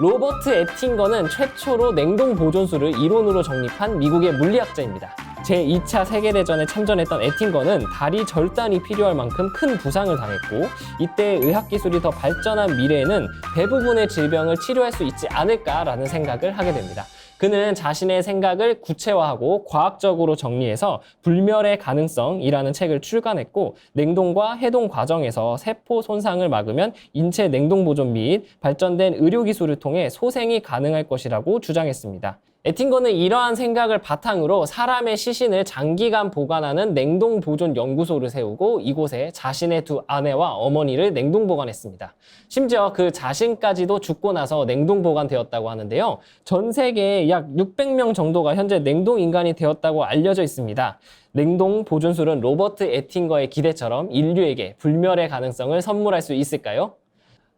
로버트 에팅거는 최초로 냉동 보존수를 이론으로 정립한 미국의 물리학자입니다. 제2차 세계대전에 참전했던 에팅거는 다리 절단이 필요할 만큼 큰 부상을 당했고 이때 의학기술이 더 발전한 미래에는 대부분의 질병을 치료할 수 있지 않을까라는 생각을 하게 됩니다. 그는 자신의 생각을 구체화하고 과학적으로 정리해서 불멸의 가능성이라는 책을 출간했고 냉동과 해동 과정에서 세포 손상을 막으면 인체 냉동 보존 및 발전된 의료 기술을 통해 소생이 가능할 것이라고 주장했습니다. 에팅거는 이러한 생각을 바탕으로 사람의 시신을 장기간 보관하는 냉동 보존 연구소를 세우고 이곳에 자신의 두 아내와 어머니를 냉동 보관했습니다. 심지어 그 자신까지도 죽고 나서 냉동 보관되었다고 하는데요. 전 세계에 약 600명 정도가 현재 냉동 인간이 되었다고 알려져 있습니다. 냉동 보존술은 로버트 에팅거의 기대처럼 인류에게 불멸의 가능성을 선물할 수 있을까요?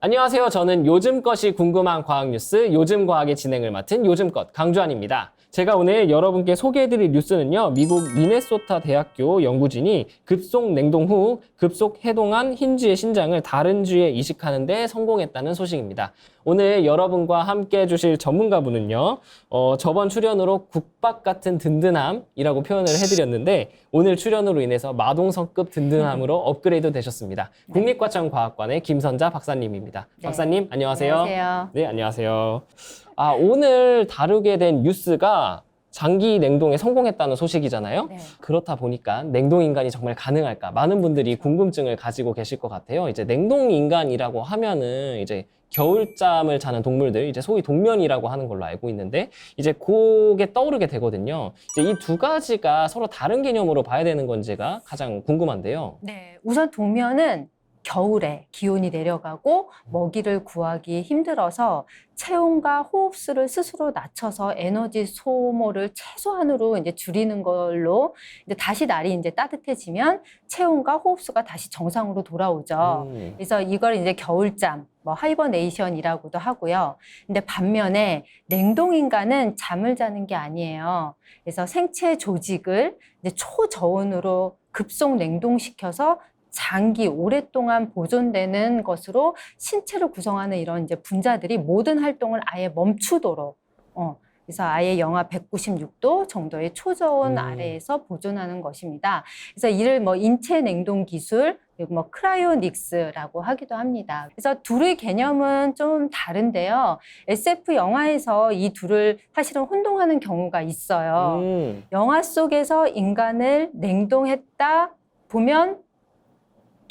안녕하세요. 저는 요즘 것이 궁금한 과학 뉴스, 요즘 과학의 진행을 맡은 요즘 것 강주환입니다. 제가 오늘 여러분께 소개해드릴 뉴스는요, 미국 미네소타 대학교 연구진이 급속 냉동 후 급속 해동한 흰쥐의 신장을 다른 쥐에 이식하는데 성공했다는 소식입니다. 오늘 여러분과 함께 해주실 전문가분은요, 어, 저번 출연으로 국밥 같은 든든함이라고 표현을 해드렸는데, 오늘 출연으로 인해서 마동석급 든든함으로 업그레이드 되셨습니다. 국립과천과학관의 김선자 박사님입니다. 네. 박사님, 안녕하세요. 안녕하세요. 네, 안녕하세요. 아, 오늘 다루게 된 뉴스가 장기 냉동에 성공했다는 소식이잖아요. 네. 그렇다 보니까 냉동 인간이 정말 가능할까? 많은 분들이 궁금증을 가지고 계실 것 같아요. 이제 냉동 인간이라고 하면은 이제 겨울잠을 자는 동물들, 이제 소위 동면이라고 하는 걸로 알고 있는데, 이제 그게 떠오르게 되거든요. 이제 이 두 가지가 서로 다른 개념으로 봐야 되는 건지가 가장 궁금한데요. 네. 우선 동면은 겨울에 기온이 내려가고 먹이를 구하기 힘들어서 체온과 호흡수를 스스로 낮춰서 에너지 소모를 최소한으로 이제 줄이는 걸로 이제 다시 날이 이제 따뜻해지면 체온과 호흡수가 다시 정상으로 돌아오죠. 음. 그래서 이걸 이제 겨울잠, 뭐 하이버네이션이라고도 하고요. 근데 반면에 냉동 인간은 잠을 자는 게 아니에요. 그래서 생체 조직을 이제 초저온으로 급속 냉동시켜서 장기 오랫동안 보존되는 것으로 신체를 구성하는 이런 이제 분자들이 모든 활동을 아예 멈추도록 어 그래서 아예 영하 196도 정도의 초저온 음. 아래에서 보존하는 것입니다. 그래서 이를 뭐 인체 냉동 기술 그리고 뭐 크라이오닉스라고 하기도 합니다. 그래서 둘의 개념은 좀 다른데요. SF 영화에서 이 둘을 사실은 혼동하는 경우가 있어요. 음. 영화 속에서 인간을 냉동했다 보면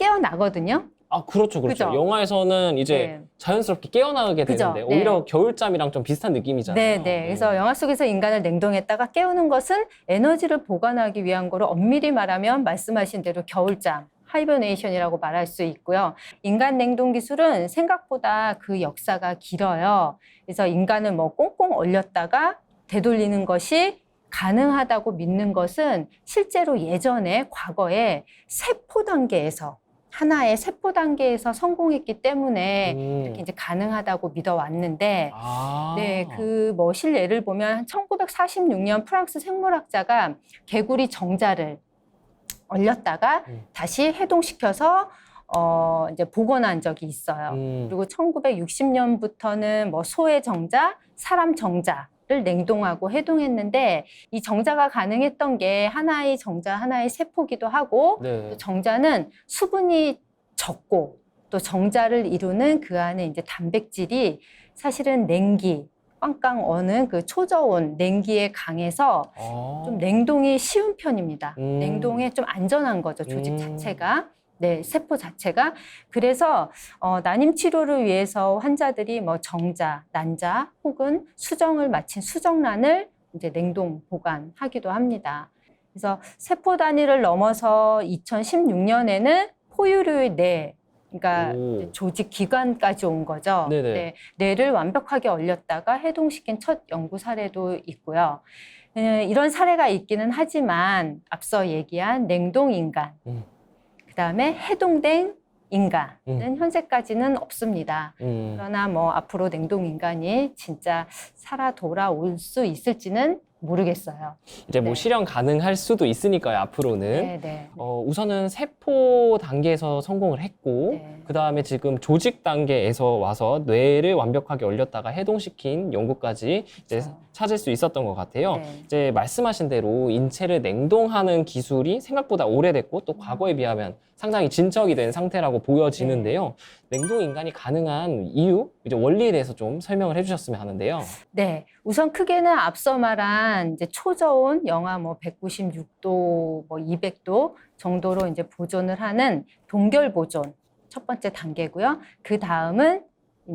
깨어나거든요. 아, 그렇죠, 그렇죠. 그죠? 영화에서는 이제 네. 자연스럽게 깨어나게 그죠? 되는데 네. 오히려 겨울잠이랑 좀 비슷한 느낌이잖아요. 네, 네. 그래서 영화 속에서 인간을 냉동했다가 깨우는 것은 에너지를 보관하기 위한 거로 엄밀히 말하면 말씀하신 대로 겨울잠, 하이버네이션이라고 말할 수 있고요. 인간 냉동 기술은 생각보다 그 역사가 길어요. 그래서 인간을 뭐 꽁꽁 얼렸다가 되돌리는 것이 가능하다고 믿는 것은 실제로 예전에 과거에 세포 단계에서 하나의 세포 단계에서 성공했기 때문에 음. 이렇게 이제 가능하다고 믿어왔는데 아. 네, 그 뭐 실례를 보면 1946년 프랑스 생물학자가 개구리 정자를 얼렸다가 음. 다시 해동시켜서 어 이제 복원한 적이 있어요. 음. 그리고 1960년부터는 뭐 소의 정자, 사람 정자 를 냉동하고 해동했는데 이 정자가 가능했던 게 하나의 정자, 하나의 세포기도 하고 네. 또 정자는 수분이 적고 또 정자를 이루는 그 안에 이제 단백질이 사실은 냉기, 꽝꽝 어는 그 초저온 냉기에 강해서 아. 좀 냉동이 쉬운 편입니다. 음. 냉동에 좀 안전한 거죠, 조직 음. 자체가. 네, 세포 자체가. 그래서 어, 난임 치료를 위해서 환자들이 뭐 정자, 난자 혹은 수정을 마친 수정란을 이제 냉동 보관하기도 합니다. 그래서 세포 단위를 넘어서 2016년에는 포유류의 뇌, 그러니까 오. 조직 기관까지 온 거죠. 네네. 네, 뇌를 완벽하게 얼렸다가 해동시킨 첫 연구 사례도 있고요. 음, 이런 사례가 있기는 하지만 앞서 얘기한 냉동 인간, 음. 그 다음에 해동된 인간은 음. 현재까지는 없습니다. 음. 그러나 뭐 앞으로 냉동 인간이 진짜 살아 돌아올 수 있을지는 모르겠어요. 이제 뭐 네. 실현 가능할 수도 있으니까요, 앞으로는. 네, 네. 어, 우선은 세포 단계에서 성공을 했고, 네. 그 다음에 지금 조직 단계에서 와서 뇌를 완벽하게 얼렸다가 해동시킨 연구까지 이제 그렇죠. 찾을 수 있었던 것 같아요. 네. 이제 말씀하신 대로 인체를 냉동하는 기술이 생각보다 오래됐고 또 과거에 비하면 상당히 진척이 된 상태라고 보여지는데요. 냉동 인간이 가능한 이유, 이제 원리에 대해서 좀 설명을 해주셨으면 하는데요. 네, 우선 크게는 앞서 말한 이제 초저온 영하 뭐 196도, 뭐 200도 정도로 이제 보존을 하는 동결 보존 첫 번째 단계고요. 그 다음은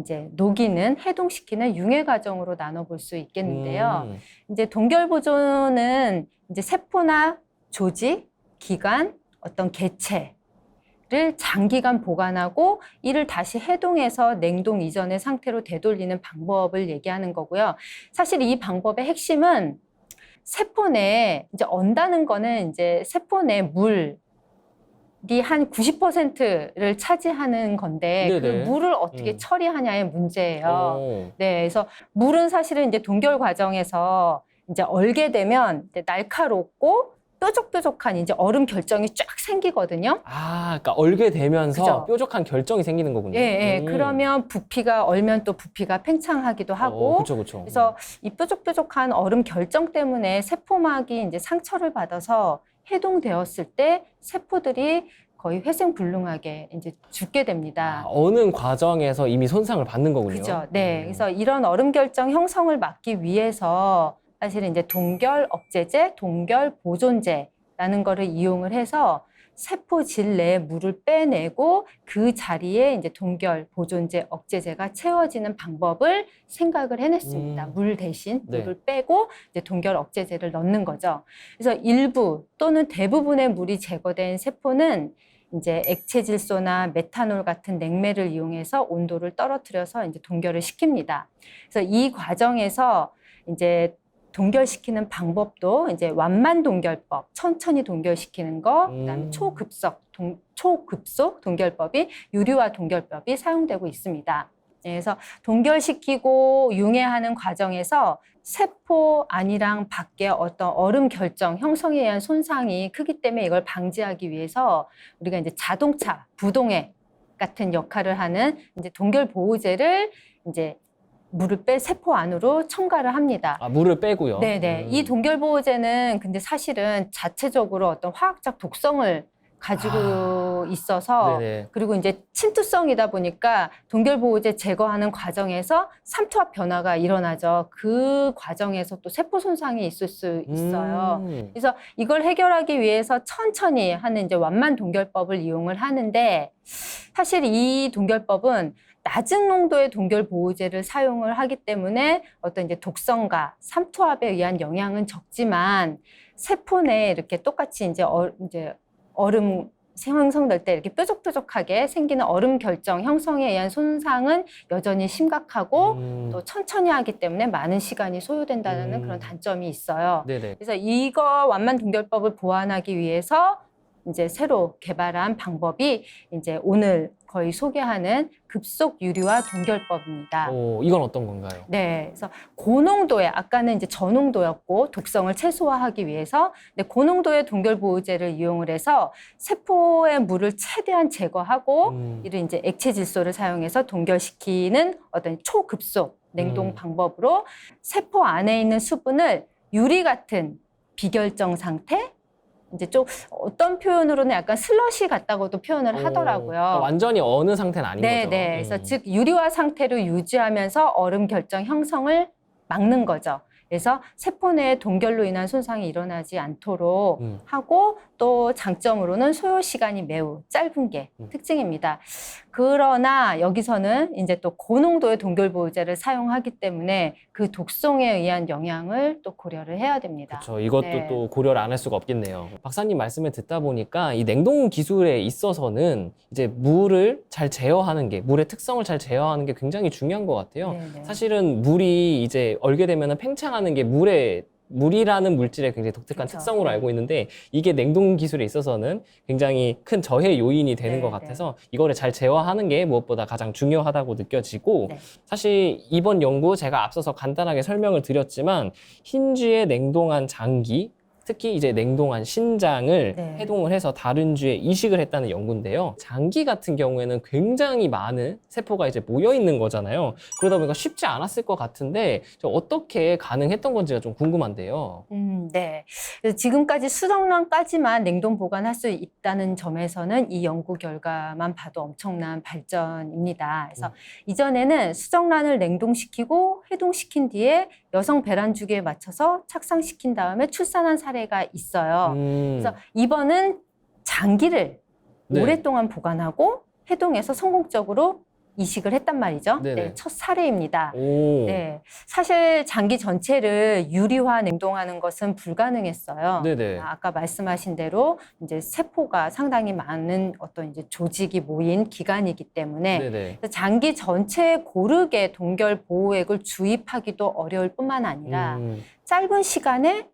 이제 녹이는 해동시키는 융해 과정으로 나눠볼 수 있겠는데요. 음, 이제 동결 보존은 이제 세포나 조직, 기관, 어떤 개체 를 장기간 보관하고 이를 다시 해동해서 냉동 이전의 상태로 되돌리는 방법을 얘기하는 거고요. 사실 이 방법의 핵심은 세포 내에 이제 언다는 거는 이제 세포 내 물 이 한 90%를 차지하는 건데 그. 물을 어떻게 음. 처리하냐의 문제예요. 어, 네, 그래서 물은 사실은 이제 동결 과정에서 이제 얼게 되면 이제 날카롭고 뾰족뾰족한 이제 얼음 결정이 쫙 생기거든요. 아, 그러니까 얼게 되면서 그죠. 뾰족한 결정이 생기는 거군요. 예, 예. 음. 그러면 부피가 얼면 또 부피가 팽창하기도 하고. 어, 그쵸, 그쵸. 그래서 이 뾰족뾰족한 얼음 결정 때문에 세포막이 이제 상처를 받아서 해동되었을 때 세포들이 거의 회생불능하게 이제 죽게 됩니다. 아, 어느 과정에서 이미 손상을 받는 거군요. 그죠. 네. 음. 그래서 이런 얼음 결정 형성을 막기 위해서 사실은 이제 동결 억제제, 동결 보존제라는 거를 이용을 해서 세포 질 내에 물을 빼내고 그 자리에 이제 동결 보존제, 억제제가 채워지는 방법을 생각을 해냈습니다. 음. 물 대신 네. 물을 빼고 이제 동결 억제제를 넣는 거죠. 그래서 일부 또는 대부분의 물이 제거된 세포는 이제 액체 질소나 메탄올 같은 냉매를 이용해서 온도를 떨어뜨려서 이제 동결을 시킵니다. 그래서 이 과정에서 이제 동결시키는 방법도 이제 완만 동결법, 천천히 동결시키는 거, 그다음에 음. 초급속, 동, 초급속 동결법이 유리화 동결법이 사용되고 있습니다. 네, 그래서 동결시키고 융해하는 과정에서 세포 안이랑 밖에 어떤 얼음 결정 형성에 의한 손상이 크기 때문에 이걸 방지하기 위해서 우리가 이제 자동차 부동액 같은 역할을 하는 이제 동결 보호제를 이제 물을 빼 세포 안으로 첨가를 합니다. 아, 물을 빼고요. 네네. 음. 이 동결 보호제는 근데 사실은 자체적으로 어떤 화학적 독성을 가지고 아. 있어서 네네. 그리고 이제 침투성이다 보니까 동결 보호제 제거하는 과정에서 삼투압 변화가 일어나죠. 그 과정에서 또 세포 손상이 있을 수 있어요. 음. 그래서 이걸 해결하기 위해서 천천히 하는 이제 완만 동결법을 이용을 하는데 사실 이 동결법은 낮은 농도의 동결 보호제를 사용을 하기 때문에 어떤 이제 독성과 삼투압에 의한 영향은 적지만 세포 내에 이렇게 똑같이 이제, 어, 이제 얼음 형성될 때 이렇게 뾰족뾰족하게 생기는 얼음 결정 형성에 의한 손상은 여전히 심각하고 음. 또 천천히 하기 때문에 많은 시간이 소요된다는 음. 그런 단점이 있어요. 네네. 그래서 이거 완만 동결법을 보완하기 위해서 이제 새로 개발한 방법이 이제 오늘 거의 소개하는 급속 유리화 동결법입니다. 오, 이건 어떤 건가요? 네, 그래서 고농도의 아까는 이제 저농도였고 독성을 최소화하기 위해서 근데 고농도의 동결 보호제를 이용을 해서 세포의 물을 최대한 제거하고 음. 이를 이제 액체 질소를 사용해서 동결시키는 어떤 초급속 냉동 음. 방법으로 세포 안에 있는 수분을 유리 같은 비결정 상태 이제 좀 어떤 표현으로는 약간 슬러시 같다고도 표현을 오, 하더라고요. 그러니까 완전히 어느 상태는 아닌 네, 거죠. 네. 그래서 음. 즉 유리화 상태로 유지하면서 얼음 결정 형성을 막는 거죠. 그래서 세포 내에 동결로 인한 손상이 일어나지 않도록 음. 하고 또 장점으로는 소요 시간이 매우 짧은 게 음. 특징입니다. 그러나 여기서는 이제 또 고농도의 동결 보호제를 사용하기 때문에 그 독성에 의한 영향을 또 고려를 해야 됩니다. 그렇죠. 이것도 네. 또 고려를 안 할 수가 없겠네요. 박사님 말씀을 듣다 보니까 이 냉동 기술에 있어서는 이제 물을 잘 제어하는 게 물의 특성을 잘 제어하는 게 굉장히 중요한 것 같아요. 네, 네. 사실은 물이 이제 얼게 되면 팽창하는 게 물의 물이라는 물질의 굉장히 독특한 그쵸. 특성으로 네. 알고 있는데 이게 냉동 기술에 있어서는 굉장히 큰 저해 요인이 되는 네, 것 같아서 이거를 잘 제어하는 게 무엇보다 가장 중요하다고 느껴지고 네. 사실 이번 연구 제가 앞서서 간단하게 설명을 드렸지만 흰쥐의 냉동한 장기 특히 이제 냉동한 신장을 네. 해동을 해서 다른 쥐에 이식을 했다는 연구인데요. 장기 같은 경우에는 굉장히 많은 세포가 이제 모여 있는 거잖아요. 그러다 보니까 쉽지 않았을 것 같은데 저 어떻게 가능했던 건지가 좀 궁금한데요. 음, 네. 그래서 지금까지 수정란까지만 냉동 보관할 수 있다는 점에서는 이 연구 결과만 봐도 엄청난 발전입니다. 그래서 음. 이전에는 수정란을 냉동시키고 해동시킨 뒤에 여성 배란 주기에 맞춰서 착상시킨 다음에 출산한 사례가 있어요. 음, 그래서 이번은 장기를 네. 오랫동안 보관하고 해동해서 성공적으로 이식을 했단 말이죠. 네네. 네, 첫 사례입니다. 오, 네, 사실 장기 전체를 유리화 냉동하는 것은 불가능했어요. 네네. 아까 말씀하신 대로 이제 세포가 상당히 많은 어떤 이제 조직이 모인 기관이기 때문에 네네. 장기 전체에 고르게 동결 보호액을 주입하기도 어려울 뿐만 아니라 음, 짧은 시간에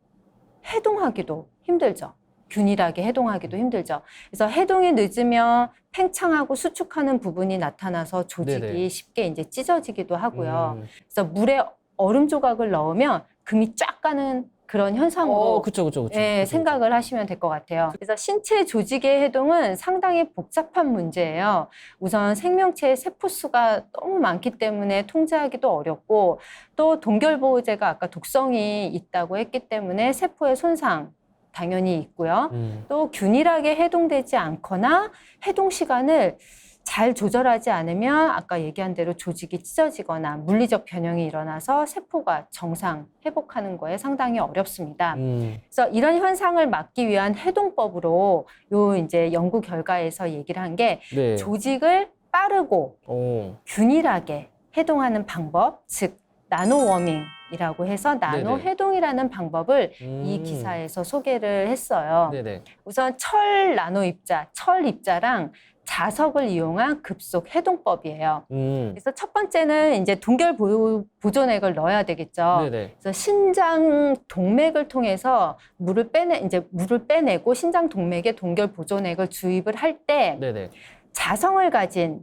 해동하기도 힘들죠. 균일하게 해동하기도 힘들죠. 그래서 해동이 늦으면 팽창하고 수축하는 부분이 나타나서 조직이 네네. 쉽게 이제 찢어지기도 하고요. 음. 그래서 물에 얼음 조각을 넣으면 금이 쫙 가는 그런 현상으로 어, 그쵸, 그쵸, 그쵸. 예, 그쵸, 생각을 하시면 될 것 같아요. 그래서 신체 조직의 해동은 상당히 복잡한 문제예요. 우선 생명체의 세포 수가 너무 많기 때문에 통제하기도 어렵고 또 동결 보호제가 아까 독성이 있다고 했기 때문에 세포의 손상 당연히 있고요. 음, 또 균일하게 해동되지 않거나 해동 시간을 잘 조절하지 않으면 아까 얘기한 대로 조직이 찢어지거나 물리적 변형이 일어나서 세포가 정상 회복하는 거에 상당히 어렵습니다. 음, 그래서 이런 현상을 막기 위한 해동법으로 요 이제 연구 결과에서 얘기를 한 게 네. 조직을 빠르고 오, 균일하게 해동하는 방법, 즉 나노 워밍 이라고 해서 나노 네네. 해동이라는 방법을 이 음, 기사에서 소개를 했어요. 네네. 우선 철 나노 입자, 철 입자랑 자석을 이용한 급속 해동법이에요. 음, 그래서 첫 번째는 이제 동결 보- 보존액을 넣어야 되겠죠. 네네. 그래서 신장 동맥을 통해서 물을 빼내 이제 물을 빼내고 신장 동맥에 동결 보존액을 주입을 할 때. 자성을 가진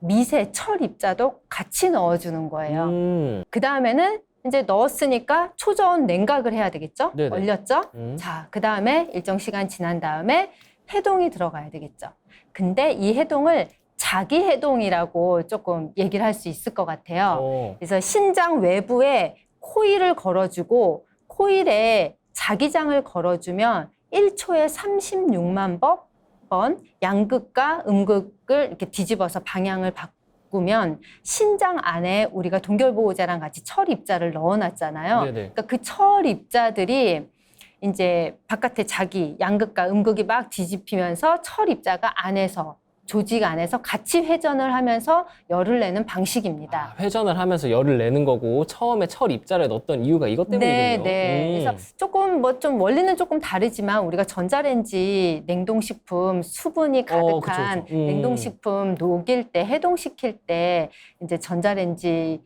미세 철 입자도 같이 넣어주는 거예요. 음, 그 다음에는 이제 넣었으니까 초저온 냉각을 해야 되겠죠. 네네. 얼렸죠. 음. 자, 그 다음에 일정 시간 지난 다음에 해동이 들어가야 되겠죠. 근데 이 해동을 자기 해동이라고 조금 얘기를 할 수 있을 것 같아요. 어, 그래서 신장 외부에 코일을 걸어주고 코일에 자기장을 걸어주면 1초에 36만 번, 번 양극과 음극을 이렇게 뒤집어서 방향을 바 꾸면 신장 안에 우리가 동결보호제랑 같이 철 입자를 넣어놨잖아요. 네네. 그러니까 그 철 입자들이 이제 바깥에 자기 양극과 음극이 막 뒤집히면서 철 입자가 안에서 조직 안에서 같이 회전을 하면서 열을 내는 방식입니다. 아, 회전을 하면서 열을 내는 거고 처음에 철 입자를 넣었던 이유가 이것 네, 때문이군요. 네. 음. 그래서 조금 뭐 좀 원리는 조금 다르지만 우리가 전자레인지 냉동식품 수분이 어, 그쵸, 가득한 그쵸. 음. 냉동식품 녹일 때 해동시킬 때 이제 전자레인지를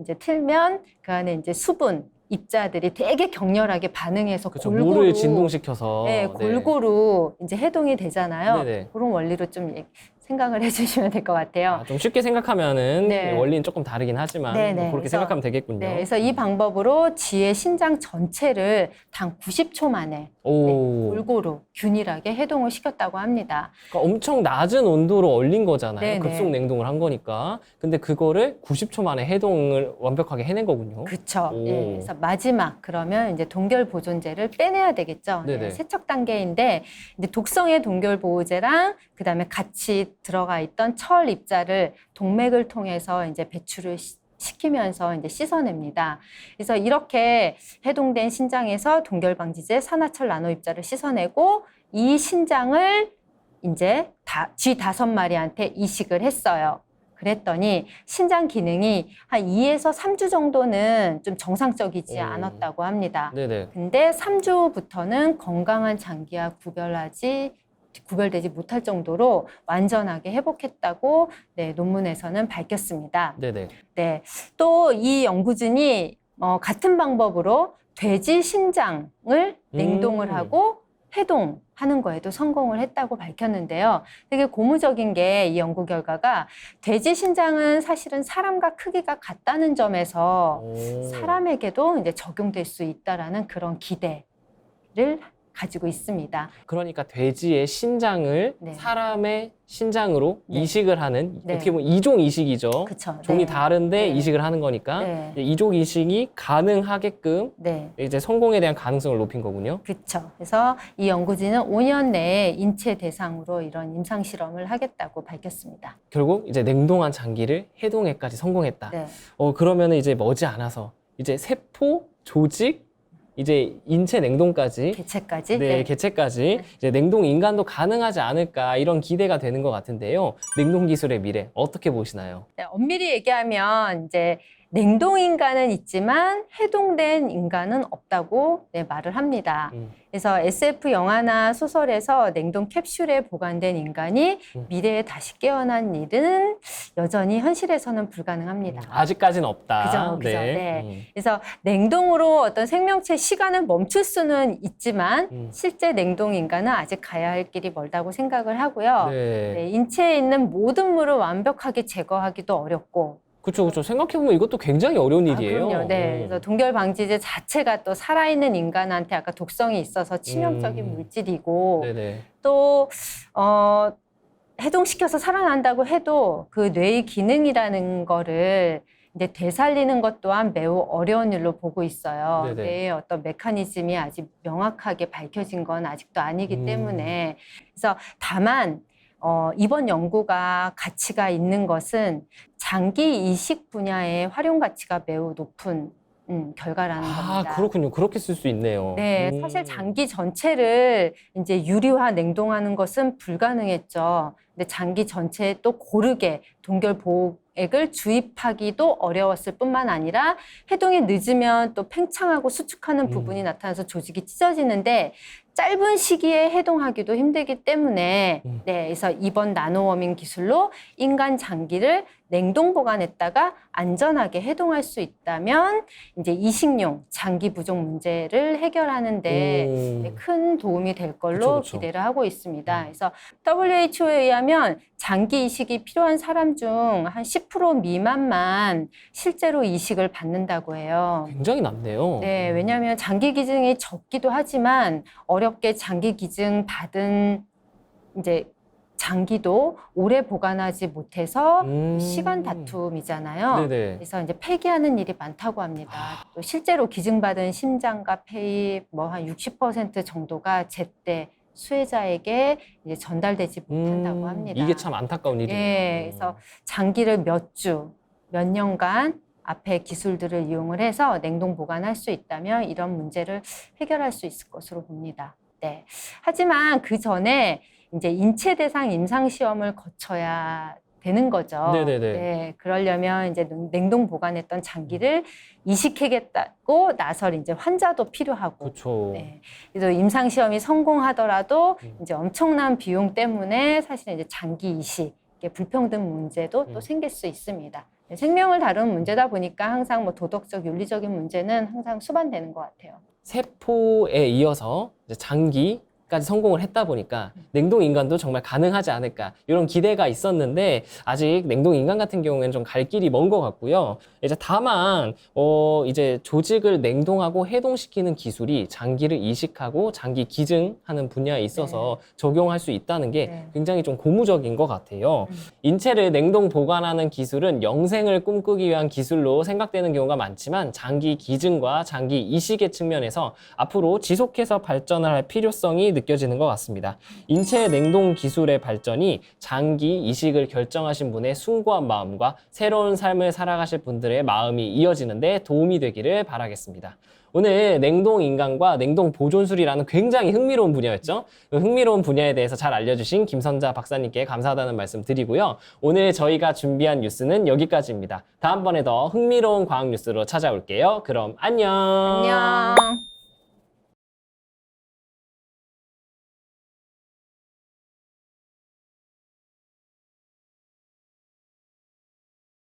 이제 틀면 그 안에 이제 수분 입자들이 되게 격렬하게 반응해서 그쵸. 골고루 물을 진동시켜서 네, 골고루 이제 해동이 되잖아요. 네네. 그런 원리로 좀 예- 생각을 해주시면 될 것 같아요. 아, 좀 쉽게 생각하면은 네. 원리는 조금 다르긴 하지만 네, 뭐 네. 그렇게 그래서- 생각하면 되겠군요. 네, 그래서 이 방법으로 지의 신장 전체를 단 90초 만에 오, 골고루 균일하게 해동을 시켰다고 합니다. 그러니까 엄청 낮은 온도로 얼린 거잖아요. 네네. 급속 냉동을 한 거니까. 근데 그거를 90초 만에 해동을 완벽하게 해낸 거군요. 그쵸. 오. 예, 그래서 마지막 그러면 이제 동결 보존제를 빼내야 되겠죠. 네. 세척 단계인데 이제 독성의 동결 보호제랑 그다음에 같이 들어가 있던 철 입자를 동맥을 통해서 이제 배출을 시- 시키면서 이제 씻어냅니다. 그래서 이렇게 해동된 신장에서 동결 방지제 산화철 나노 입자를 씻어내고 이 신장을 이제 다, 쥐 다섯 마리한테 이식을 했어요. 그랬더니 신장 기능이 한 2에서 3주 정도는 좀 정상적이지 오. 않았다고 합니다. 네네. 근데 3주부터는 건강한 장기와 구별하지 구별되지 못할 정도로 완전하게 회복했다고 네, 논문에서는 밝혔습니다. 네네. 네. 또 이 연구진이 어, 같은 방법으로 돼지 신장을 냉동을 음. 하고 해동하는 거에도 성공을 했다고 밝혔는데요. 되게 고무적인 게 이 연구 결과가 돼지 신장은 사실은 사람과 크기가 같다는 점에서 오. 사람에게도 이제 적용될 수 있다라는 그런 기대를 가지고 있습니다. 그러니까 돼지의 신장을 네. 사람의 신장으로 네. 이식을 하는 네. 어떻게 보면 이종 이식이죠. 그쵸? 종이 네. 다른데 네. 이식을 하는 거니까 네. 이제 이종 이식이 가능하게끔 네. 이제 성공에 대한 가능성을 높인 거군요. 그렇죠. 그래서 이 연구진은 5년 내에 인체 대상으로 이런 임상 실험을 하겠다고 밝혔습니다. 결국 이제 냉동한 장기를 해동에까지 성공했다. 네. 어 그러면은 이제 머지 않아서 이제 세포, 조직, 이제 인체 냉동까지 개체까지. 네, 개체까지 이제 냉동 인간도 가능하지 않을까 이런 기대가 되는 것 같은데요. 냉동 기술의 미래 어떻게 보시나요? 네, 엄밀히 얘기하면 이제 냉동 인간은 있지만 해동된 인간은 없다고 네, 말을 합니다. 음. 그래서 SF 영화나 소설에서 냉동 캡슐에 보관된 인간이 음. 미래에 다시 깨어난 일은 여전히 현실에서는 불가능합니다. 아직까지는 없다. 그죠, 그죠. 네. 음. 그래서 냉동으로 어떤 생명체 시간을 멈출 수는 있지만 음. 실제 냉동 인간은 아직 가야 할 길이 멀다고 생각을 하고요. 네. 네, 인체에 있는 모든 물을 완벽하게 제거하기도 어렵고 그렇죠, 그렇죠. 생각해 보면 이것도 굉장히 어려운 아, 일이에요. 그럼요. 네. 음. 그래서 동결 방지제 자체가 또 살아있는 인간한테 아까 독성이 있어서 치명적인 음. 물질이고 네네. 또 어, 해동시켜서 살아난다고 해도 그 뇌의 기능이라는 거를 이제 되살리는 것 또한 매우 어려운 일로 보고 있어요. 네네. 뇌의 어떤 메커니즘이 아직 명확하게 밝혀진 건 아직도 아니기 음. 때문에 그래서 다만 어, 이번 연구가 가치가 있는 것은 장기 이식 분야의 활용 가치가 매우 높은 음, 결과라는 아, 겁니다. 그렇군요. 그렇게 쓸 수 있네요. 네, 음. 사실 장기 전체를 이제 유리화 냉동하는 것은 불가능했죠. 근데 장기 전체에 또 고르게 동결 보호액을 주입하기도 어려웠을 뿐만 아니라 해동이 늦으면 또 팽창하고 수축하는 음. 부분이 나타나서 조직이 찢어지는데 짧은 시기에 해동하기도 힘들기 때문에 음. 네, 그래서 이번 나노워밍 기술로 인간 장기를 냉동 보관했다가 안전하게 해동할 수 있다면 이제 이식용 장기 부족 문제를 해결하는데 음. 네, 큰 도움이 될 걸로 그쵸, 그쵸. 기대를 하고 있습니다. 음. 그래서 WHO에 의하면 장기 이식이 필요한 사람 중 한 10% 미만만 실제로 이식을 받는다고 해요. 굉장히 낮네요. 네, 왜냐하면 장기 기증이 적기도 하지만 어렵게 장기 기증 받은 이제 장기도 오래 보관하지 못해서 음. 시간 다툼이잖아요. 네네. 그래서 이제 폐기하는 일이 많다고 합니다. 또 실제로 기증받은 심장과 폐뭐한 60% 정도가 제때 수혜자에게 이제 전달되지 못한다고 음, 합니다. 이게 참 안타까운 일이에요. 예, 그래서 장기를 몇 주, 몇 년간 앞에 기술들을 이용을 해서 냉동 보관할 수 있다면 이런 문제를 해결할 수 있을 것으로 봅니다. 네. 하지만 그 전에 이제 인체 대상 임상 시험을 거쳐야 되는 거죠. 네네네. 네, 그러려면 이제 냉- 냉동 보관했던 장기를 이식하겠다고 나설 이제 환자도 필요하고 그렇죠. 네. 그래서 임상 시험이 성공하더라도 음. 이제 엄청난 비용 때문에 사실 이제 장기 이식, 불평등 문제도 또 음. 생길 수 있습니다. 네, 생명을 다루는 문제다 보니까 항상 뭐 도덕적, 윤리적인 문제는 항상 수반되는 것 같아요. 세포에 이어서 이제 장기 까지 성공을 했다 보니까 냉동 인간도 정말 가능하지 않을까 이런 기대가 있었는데 아직 냉동 인간 같은 경우에는 좀 갈 길이 먼 것 같고요. 이제 다만 어 이제 조직을 냉동하고 해동시키는 기술이 장기를 이식하고 장기 기증하는 분야에 있어서 적용할 수 있다는 게 네. 굉장히 좀 고무적인 것 같아요. 음. 인체를 냉동 보관하는 기술은 영생을 꿈꾸기 위한 기술로 생각되는 경우가 많지만 장기 기증과 장기 이식의 측면에서 앞으로 지속해서 발전을 할 필요성이 느껴지는 것 같습니다. 인체 냉동 기술의 발전이 장기 이식을 결정하신 분의 숭고한 마음과 새로운 삶을 살아가실 분들의 마음이 이어지는데 도움이 되기를 바라겠습니다. 오늘 냉동 인간과 냉동 보존술이라는 굉장히 흥미로운 분야였죠. 그 흥미로운 분야에 대해서 잘 알려주신 김선자 박사님께 감사하다는 말씀 드리고요. 오늘 저희가 준비한 뉴스는 여기까지입니다. 다음번에 더 흥미로운 과학 뉴스로 찾아올게요. 그럼 안녕. 안녕.